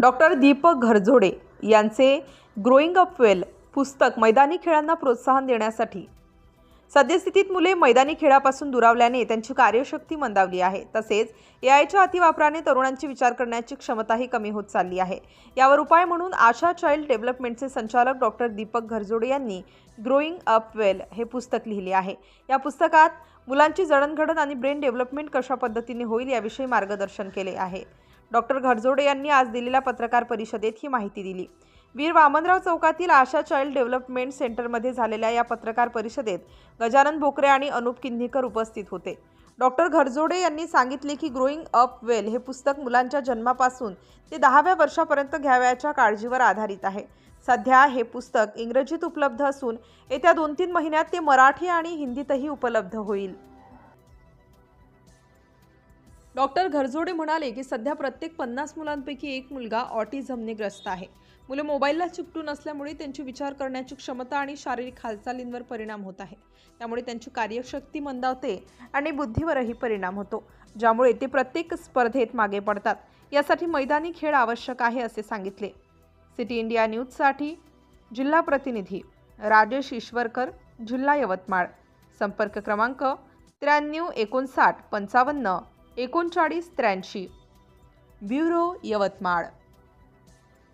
Doctor Deepak घरजोडे यांचे growing up वेल पुस्तक मैदानी खेळांना प्रोत्साहन देण्यासाठी. सद्यस्थितीत मुले मैदानी खेळापासून दुरावल्याने त्यांची कार्यशक्ती मंदावली आहे. तसेच एआयच्या अतिवापराने तरुणांची विचार करण्याची क्षमताही कमी होत चालली आहे. यावर उपाय म्हणून आशा चाइल्ड डेव्हलपमेंटचे संचालक डॉक्टर दीपक घरजोडे यांनी ग्रोईंग अप वेल हे पुस्तक लिहिले आहे. या पुस्तकात मुलांची जडणघडण आणि ब्रेन डेव्हलपमेंट कशा पद्धतीने होईल याविषयी मार्गदर्शन केले आहे. डॉक्टर घरजोडे यांनी आज दिलेल्या पत्रकार परिषदेत ही माहिती दिली. वीर वामनराव चौकातील आशा चाइल्ड डेव्हलपमेंट सेंटरमध्ये झालेल्या या पत्रकार परिषदेत गजानन भोकरे आणि अनुप किन्हीकर उपस्थित होते. डॉक्टर घरजोडे यांनी सांगितले की ग्रोईंग अप वेल हे पुस्तक मुलांच्या जन्मापासून ते दहाव्या वर्षापर्यंत घ्यावयाच्या काळजीवर आधारित आहे. सध्या हे पुस्तक इंग्रजीत उपलब्ध असून येत्या दोन तीन महिन्यात ते मराठी आणि हिंदीतही उपलब्ध होईल. डॉक्टर घरजोडे म्हणाले की सध्या प्रत्येक पन्नास मुलांपैकी एक मुलगा ऑटिझमने ग्रस्त आहे. मुले मोबाईलला चिकटून असल्यामुळे त्यांची विचार करण्याची क्षमता आणि शारीरिक हालचालींवर परिणाम होत आहे. त्यामुळे त्यांची कार्यशक्ती मंदावते आणि बुद्धीवरही परिणाम होतो ज्यामुळे ते प्रत्येक स्पर्धेत मागे पडतात. यासाठी मैदानी खेळ आवश्यक आहे असे सांगितले. सिटी इंडिया न्यूजसाठी जिल्हा प्रतिनिधी राजेश ईश्वरकर जिल्हा यवतमाळ. संपर्क क्रमांक त्र्याण्णव एकोणसाठ पंचावन्न एकोणचाळीस त्र्याऐंशी. ब्युरो यवतमाळ.